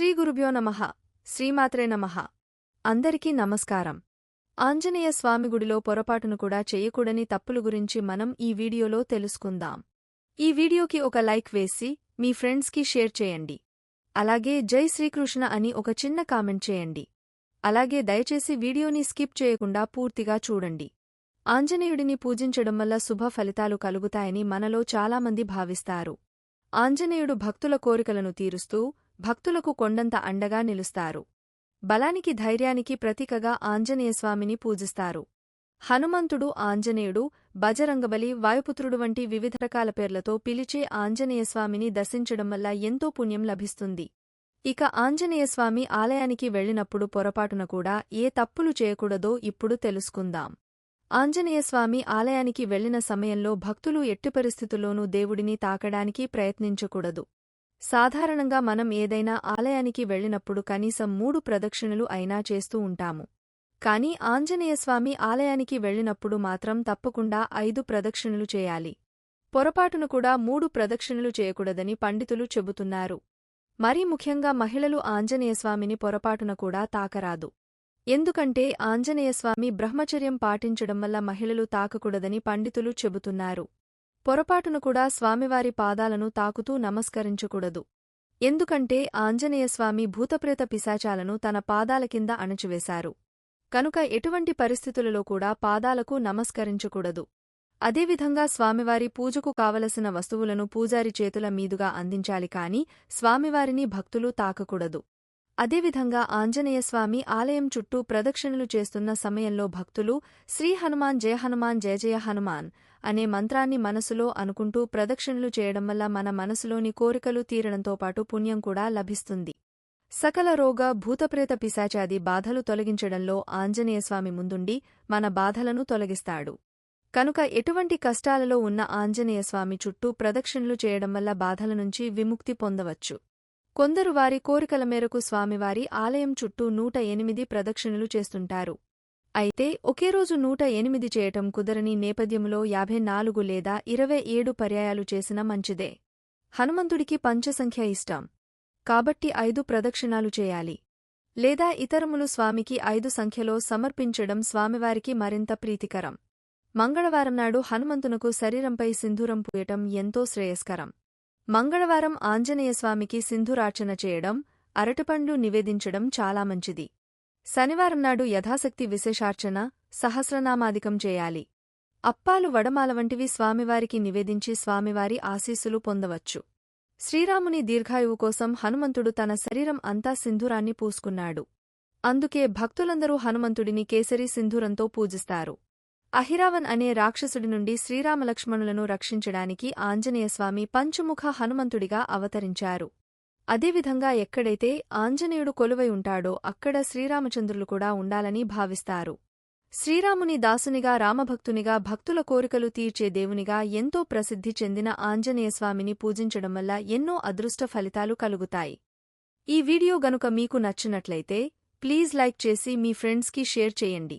శ్రీ గురుభ్యో నమః. శ్రీమాత్రే నమః. అందరికీ నమస్కారం. ఆంజనేయ స్వామి గుడిలో పొరపాటును కూడా చేయకూడని తప్పులు గురించి మనం ఈ వీడియోలో తెలుసుకుందాం. ఈ వీడియోకి ఒక లైక్ వేసి మీ ఫ్రెండ్స్కి షేర్ చేయండి. అలాగే జై శ్రీకృష్ణ అని ఒక చిన్న కామెంట్ చేయండి. అలాగే దయచేసి వీడియోని స్కిప్ చేయకుండా పూర్తిగా చూడండి. ఆంజనేయుడిని పూజించడం వల్ల శుభ ఫలితాలు కలుగుతాయని మనలో చాలామంది భావిస్తారు. ఆంజనేయుడు భక్తుల కోరికలను తీరుస్తూ భక్తులకు కొండంత అండగా నిలుస్తారు. బలానికి ధైర్యానికి ప్రతీకగా ఆంజనేయస్వామిని పూజిస్తారు. హనుమంతుడు ఆంజనేయుడు బజరంగబలి వాయుపుత్రుడు వంటి వివిధ రకాల పేర్లతో పిలిచే ఆంజనేయస్వామిని దర్శించడం వల్ల ఎంతో పుణ్యం లభిస్తుంది. ఇక ఆంజనేయస్వామి ఆలయానికి వెళ్ళినప్పుడు పొరపాటున కూడా ఏ తప్పులు చేయకూడదో ఇప్పుడు తెలుసుకుందాం. ఆంజనేయస్వామి ఆలయానికి వెళ్ళిన సమయంలో భక్తులు ఎట్టి పరిస్థితుల్లోనూ దేవుడిని తాకడానికి ప్రయత్నించకూడదు. సాధారణంగా మనం ఏదైనా ఆలయానికి వెళ్ళినప్పుడు కనీసం మూడు ప్రదక్షిణలు అయినా చేస్తూ ఉంటాము. కాని ఆంజనేయస్వామి ఆలయానికి వెళ్ళినప్పుడు మాత్రం తప్పకుండా ఐదు ప్రదక్షిణలు చేయాలి. పొరపాటును కూడా మూడు ప్రదక్షిణలు చేయకూడదని పండితులు చెబుతున్నారు. మరీ ముఖ్యంగా మహిళలు ఆంజనేయస్వామిని పొరపాటున కూడా తాకరాదు. ఎందుకంటే ఆంజనేయస్వామి బ్రహ్మచర్యం పాటించడం వల్ల మహిళలు తాకకూడదని పండితులు చెబుతున్నారు. పొరపాటును కూడా స్వామివారి పాదాలను తాకుతూ నమస్కరించకూడదు. ఎందుకంటే ఆంజనేయస్వామి భూతప్రేత పిశాచాలను తన పాదాల కింద అణచివేశారు. కనుక ఎటువంటి పరిస్థితులలో కూడా పాదాలకు నమస్కరించకూడదు. అదేవిధంగా స్వామివారి పూజకు కావలసిన వస్తువులను పూజారి చేతుల మీదుగా అందించాలి కాని స్వామివారిని భక్తులు తాకకూడదు. అదేవిధంగా ఆంజనేయస్వామి ఆలయం చుట్టూ ప్రదక్షిణలు చేస్తున్న సమయంలో భక్తులు శ్రీ హనుమాన్ జయ హనుమాన్ జయ జయ హనుమాన్ అనే మంత్రాన్ని మనసులో అనుకుంటూ ప్రదక్షిణలు చేయడం వల్ల మన మనసులోని కోరికలు తీరడంతో పాటు పుణ్యం కూడా లభిస్తుంది. సకల రోగ భూతప్రేత పిశాచాది బాధలు తొలగించడంలో ఆంజనేయస్వామి ముందుండి మన బాధలను తొలగిస్తాడు. కనుక ఎటువంటి కష్టాలలో ఉన్న ఆంజనేయస్వామి చుట్టూ ప్రదక్షిణలు చేయడం వల్ల బాధల నుంచి విముక్తి పొందవచ్చు. కొందరు వారి కోరికల మేరకు స్వామివారి ఆలయం చుట్టూ నూట ఎనిమిది ప్రదక్షిణలు చేస్తుంటారు. అయితే ఒకే రోజు నూట ఎనిమిది చేయటం కుదరని నేపథ్యంలో యాభై నాలుగు లేదా ఇరవై ఏడు పర్యాయాలు చేసిన మంచిదే. హనుమంతుడికి పంచసంఖ్య ఇష్టం. కాబట్టి ఐదు ప్రదక్షిణాలు చేయాలి. లేదా ఇతరములు స్వామికి ఐదు సంఖ్యలో సమర్పించడం స్వామివారికి మరింత ప్రీతికరం. మంగళవారం నాడు హనుమంతునకు శరీరంపై సింధూరం పూయటం ఎంతో శ్రేయస్కరం. మంగళవారం ఆంజనేయస్వామికి సింధురార్చన చేయడం అరటిపండ్లు నివేదించడం చాలా మంచిది. శనివారం నాడు యథాశక్తి విశేషార్చన సహస్రనామాధికం చేయాలి. అప్పాలు వడమాల వంటివి స్వామివారికి నివేదించి స్వామివారి ఆశీస్సులు పొందవచ్చు. శ్రీరాముని దీర్ఘాయువు కోసం హనుమంతుడు తన శరీరం అంతా సింధూరాన్ని పూసుకున్నాడు. అందుకే భక్తులందరూ హనుమంతుడిని కేసరి సింధూరంతో పూజిస్తారు. అహిరావన్ అనే రాక్షసుడి నుండి శ్రీరామలక్ష్మణులను రక్షించడానికి ఆంజనేయస్వామి పంచముఖ హనుమంతుడిగా అవతరించారు. అదేవిధంగా ఎక్కడైతే ఆంజనేయుడు కొలువై ఉంటాడో అక్కడ శ్రీరామచంద్రులు కూడా ఉండాలని భావిస్తారు. శ్రీరాముని దాసునిగా రామభక్తునిగా భక్తుల కోరికలు తీర్చే దేవునిగా ఎంతో ప్రసిద్ధి చెందిన ఆంజనేయస్వామిని పూజించడం వల్ల ఎన్నో అదృష్ట ఫలితాలు కలుగుతాయి. ఈ వీడియో గనుక మీకు నచ్చినట్లయితే ప్లీజ్ లైక్ చేసి మీ ఫ్రెండ్స్కి షేర్ చేయండి.